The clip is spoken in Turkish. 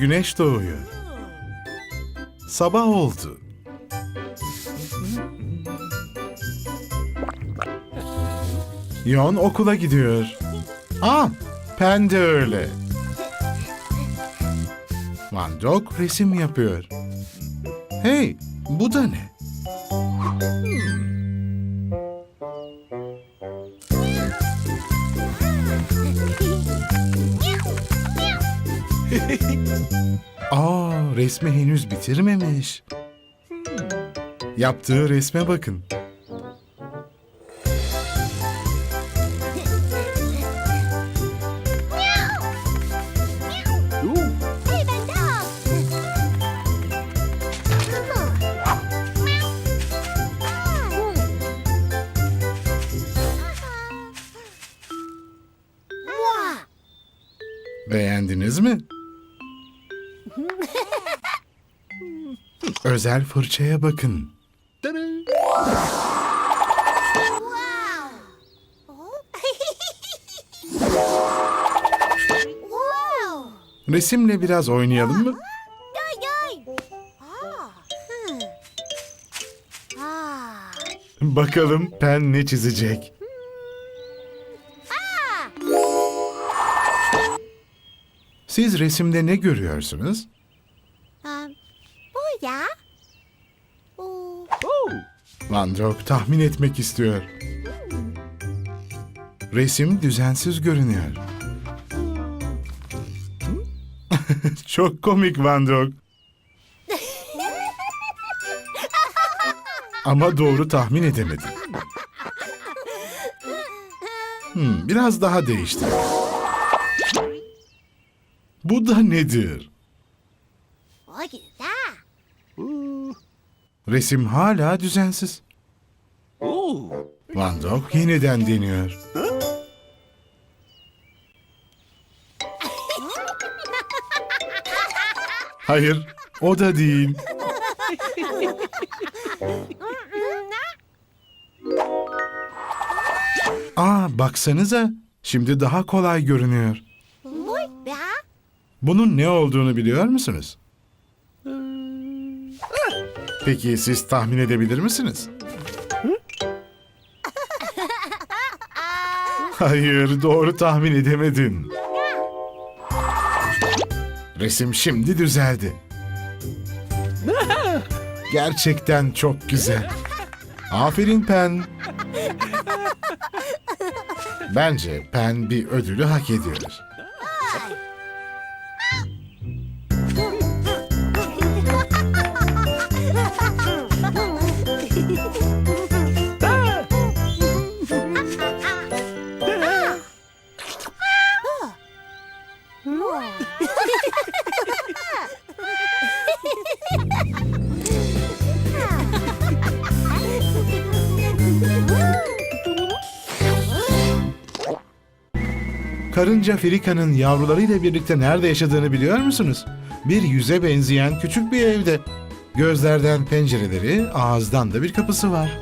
güneş doğuyor. Sabah oldu. Yon okula gidiyor. Aa, Pen de öyle. Van Dog resim yapıyor. Hey, bu da ne? Aa, resmi henüz bitirmemiş. Yaptığı resme bakın. Beğendiniz mi? Özel fırçaya bakın. wow! Resimle biraz oynayalım mı? Ah. Hmm. Ah. Bakalım Pen ne çizecek? Siz resimde ne görüyorsunuz? Ya. Van Gogh tahmin etmek istiyor. Resim düzensiz görünüyor. Çok komik Van Gogh. Ama doğru tahmin edemedim. Hmm, biraz daha değiştir. Bu da nedir? Gì ta? Resim hala düzensiz. Van Gogh yeniden deniyor. Hayır, o da değil. Aa, baksanıza. Şimdi daha kolay görünüyor. Bunun ne olduğunu biliyor musunuz? Peki siz tahmin edebilir misiniz? Hayır, doğru tahmin edemedin. Resim şimdi düzeldi. Gerçekten çok güzel. Aferin Pen. Bence Pen bir ödülü hak ediyor. Karınca Frika'nın yavrularıyla birlikte nerede yaşadığını biliyor musunuz? Bir yüze benzeyen küçük bir evde. Gözlerden pencereleri, ağızdan da bir kapısı var.